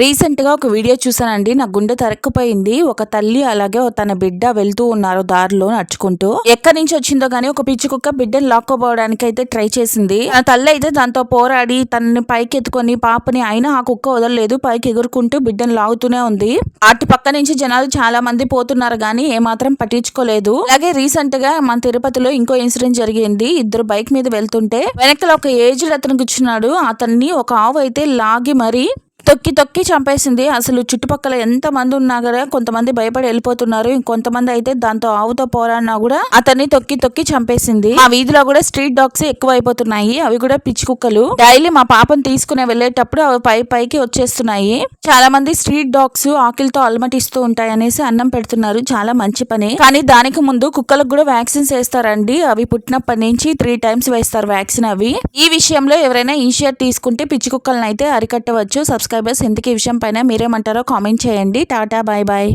రీసెంట్గా ఒక వీడియో చూసానండి నా గుండె తరక్కుపోయింది. ఒక తల్లి అలాగే తన బిడ్డ వెళ్తూ ఉన్నారు దారిలో నడుచుకుంటూ. ఎక్కడి నుంచి వచ్చిందో గానీ ఒక పిచ్చి కుక్క బిడ్డను లాక్కోపోవడానికి అయితే ట్రై చేసింది. ఆ తల్లి అయితే దాంతో పోరాడి తనని పైకి ఎత్తుకొని పాపని అయినా ఆ కుక్క వదలలేదు. పైకి ఎగురుకుంటూ బిడ్డను లాగుతూనే ఉంది. అటు పక్క నుంచి జనాలు చాలా మంది పోతున్నారు గానీ ఏమాత్రం పట్టించుకోలేదు. అలాగే రీసెంట్గా మన తిరుపతిలో ఇంకో ఇన్సిడెంట్ జరిగింది. ఇద్దరు బైక్ మీద వెళ్తుంటే వెనకల ఒక ఏజ్డ్ అతను కూర్చున్నాడు. అతన్ని ఒక ఆవు అయితే లాగి మరీ తొక్కి తొక్కి చంపేసింది. అసలు చుట్టుపక్కల ఎంత మంది ఉన్నా కదా కొంతమంది భయపడి వెళ్ళిపోతున్నారు. ఇంకొంతమంది అయితే దాంతో ఆవుతో పోరాడినా కూడా అతన్ని తొక్కి తొక్కి చంపేసింది. ఆ వీధిలో కూడా స్ట్రీట్ డాగ్స్ ఎక్కువ అయిపోతున్నాయి అవి కూడా పిచ్చి కుక్కలు. డైలీ మా పాపను తీసుకునే వెళ్ళేటప్పుడు అవి పై పైకి వచ్చేస్తున్నాయి. చాలా మంది స్ట్రీట్ డాగ్స్ ఆకిలితో అలమటిస్తూ ఉంటాయి అనేసి అన్నం పెడుతున్నారు. చాలా మంచి పని. కానీ దానికి ముందు కుక్కలకు కూడా వ్యాక్సిన్స్ వేస్తారండి. అవి పుట్టినప్పటి నుంచి త్రీ టైమ్స్ వేస్తారు వ్యాక్సిన్ అవి. ఈ విషయంలో ఎవరైనా ఇనిషియేట్ తీసుకుంటే పిచ్చి కుక్కలను అయితే అరికట్టవచ్చు సబ్స్క్రైబర్స్ ఇంతకీ ఈ విషయం పైన మీరేమంటారో కామెంట్ చేయండి. Tata bye bye.